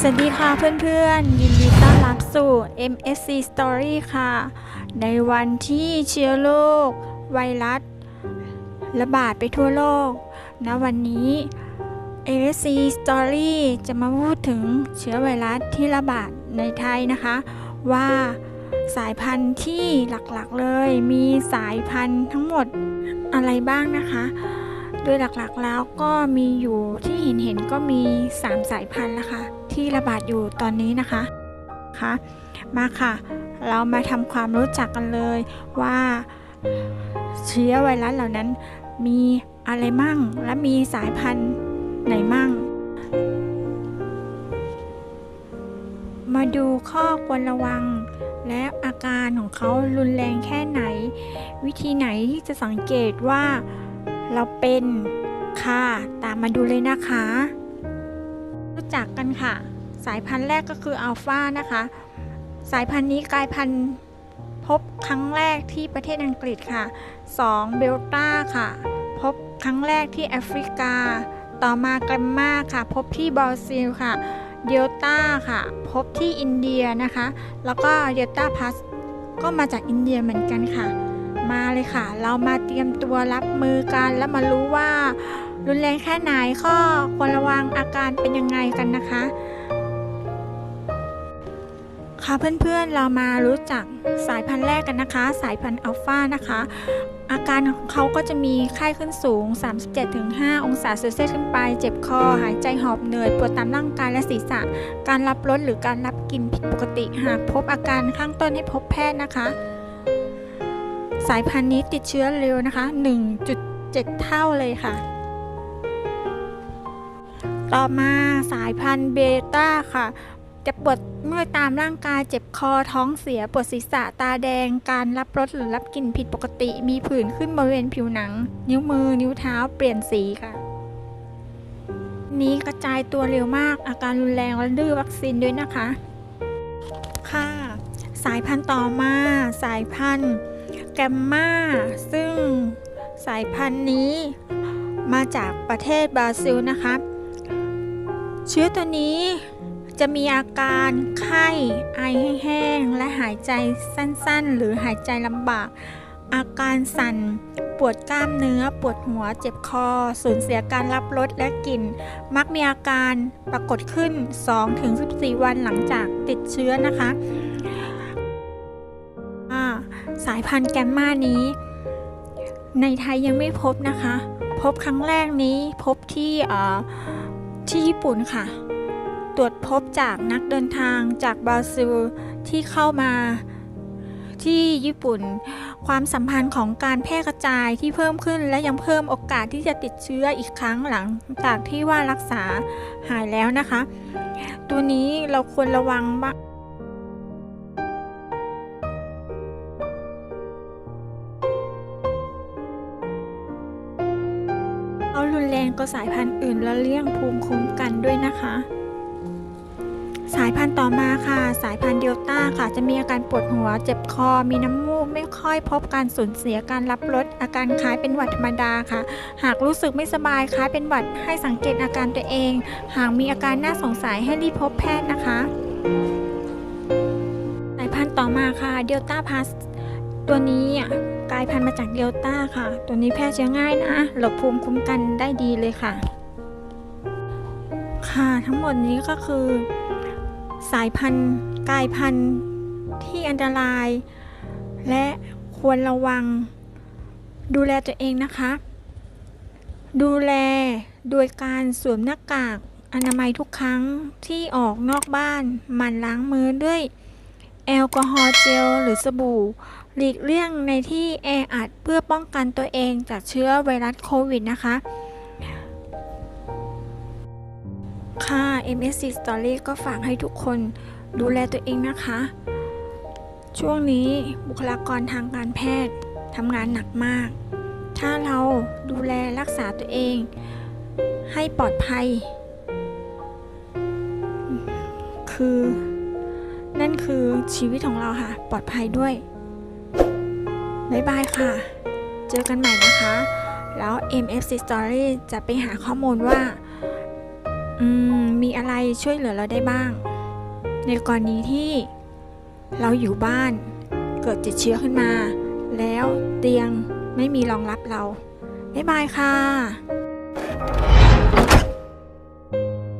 สวัสดีค่ะเพื่อนๆ ยินดีต้อนรับสู่ MSC Story ค่ะ ในวันที่เชื้อโรคไวรัส ระบาดไปทั่วโลกณวันนี้ MSC Story จะมาพูดถึงเชื้อไวรัสที่ระบาดในไทยนะคะ ว่าสายพันธุ์ที่หลักๆเลยมีสายพันธุ์ทั้งหมดอะไรบ้างนะคะ โดยหลักๆแล้วก็มีอยู่ที่เห็นเห็นๆก็มี 3 สายพันธุ์นะคะ ที่ระบาดอยู่ตอนนี้นะคะคะมาค่ะ เรามาทำความรู้จักกันเลยว่าเชื้อไวรัสเหล่านั้นมีอะไรมั่งและมีสายพันธุ์ไหนมั่ง มาดูข้อควรระวัง และอาการของเขารุนแรงแค่ไหน วิธีไหนที่จะสังเกตว่าเราเป็นค่ะ ตามมาดูเลยนะคะ รู้จักกันค่ะ สายพันธุ์แรกก็คืออัลฟานะคะ สายพันธุ์นี้กลายพันธุ์พบครั้งแรกที่ประเทศอังกฤษค่ะ 2. เบลต้าค่ะ พบครั้งแรกที่แอฟริกา ต่อมาแกรมมาค่ะ พบที่บราซิลค่ะเดลต้าค่ะ พบที่อินเดียนะคะ แล้วก็เดลต้าพัสก็มาจากอินเดียเหมือนกันค่ะ มาเลยค่ะ เรามาเตรียมตัวรับมือกันแล้วมารู้ว่า รุนแรงแค่ไหนข้อควรระวังอาการเป็นยังไงกันนะคะ ค่ะเพื่อนๆเรามารู้จักสายพันธุ์แรกกันนะคะ สายพันธุ์อัลฟานะคะ อาการของเขาก็จะมีไข้ขึ้นสูง 37-5 องศาเซลเซียสขึ้นไป เจ็บคอ หายใจหอบเหนื่อย ปวดตามร่างกายและศีรษะ การรับรสหรือการรับกลิ่นผิดปกติ หากพบอาการข้างต้นให้พบแพทย์นะคะ สายพันธุ์นี้ติดเชื้อเร็วนะคะ 1.7 เท่าเลยค่ะ ต่อมาสายพันธุ์เบต้าค่ะ จะปวดเมื่อยตามร่างกายเจ็บคอท้องเสียปวดศีรษะตาแดง การรับรสหรือรับกลิ่นผิดปกติ มีผื่นขึ้นบริเวณผิวหนัง นิ้วมือ นิ้วเท้าเปลี่ยนสีค่ะ นี้กระจายตัวเร็วมากอาการรุนแรงและดื้อวัคซีนด้วยนะคะ ค่ะ สายพันธุ์ต่อมา สายพันธุ์แกมมาซึ่งสายพันธุ์นี้มาจากประเทศบราซิลนะคะเชื้อตัวนี้ จะมีอาการไข้ไอแห้งและหายใจสั้นๆ หรือหายใจลำบาก อาการสั่น ปวดกล้ามเนื้อ ปวดหัว เจ็บคอ สูญเสียการรับรสและกลิ่น มักมีอาการปรากฏขึ้น 2-14 วันหลังจากติดเชื้อนะคะาสายพันธุ์แกมมานี้ ในไทยยังไม่พบนะคะ พบครั้งแรกนี้พบที่ที่ญี่ปุ่นค่ะ ตรวจพบจากนักเดินทางจากบราซิลที่เข้ามาที่ญี่ปุ่น ความสัมพันธ์ของการแพร่กระจายที่เพิ่มขึ้น และยังเพิ่มโอกาสที่จะติดเชื้ออีกครั้งหลังจากที่ว่ารักษาหายแล้วนะคะ ตัวนี้เราควรระวังบ้างเขารุนแรงกว่าสายพันธุ์อื่นและเลี่ยงภูมิคุ้มกันด้วยนะคะ สายพันธุ์ต่อมาค่ะ สายพันธุ์เดลต้าค่ะ จะมีอาการปวดหัว เจ็บคอ มีน้ำมูก ไม่ค่อยพบการสูญเสียการรับรสอาการคล้ายเป็นหวัดธรรมดาค่ะ หากรู้สึกไม่สบายคล้ายเป็นหวัดให้สังเกตอาการตัวเอง หากมีอาการน่าสงสัยให้รีบพบแพทย์นะคะ สายพันธุ์ต่อมาค่ะเดลต้าพัสตัวนี้อะกลายพันธุ์มาจากเดลต้าค่ะ ตัวนี้แพร่เชื้อง่ายนะหลบภูมิคุ้มกันได้ดีเลยค่ะ ค่ะทั้งหมดนี้ก็คือ สายพันธุ์กลายพันธุ์ที่อันตราย และควรระวัง ดูแลตัวเองนะคะ ดูแลโดยการสวมหน้ากากอนามัยทุกครั้งที่ออกนอกบ้านหมั่นล้างมือด้วยแอลกอฮอล์เจลหรือสบู่ หลีกเลี่ยงในที่แออัดเพื่อป้องกันตัวเองจากเชื้อไวรัสโควิดนะคะ ค่ะ MSC Story ก็ฝากให้ทุกคนดูแลตัวเองนะคะ ช่วงนี้บุคลากรทางการแพทย์ทำงานหนักมาก ถ้าเราดูแลรักษาตัวเอง ให้ปลอดภัย คือ นั่นคือชีวิตของเราค่ะ ปลอดภัยด้วย บ๊ายบายค่ะ เจอกันใหม่นะคะ แล้ว MFC Story จะไปหาข้อมูลว่า อืมมีอะไรช่วยเหลือเราได้บ้าง ในกรณีที่เราอยู่บ้าน เกิดติดเชื้อขึ้นมา แล้วเตียงไม่มีรองรับเรา บ๊ายบายค่ะ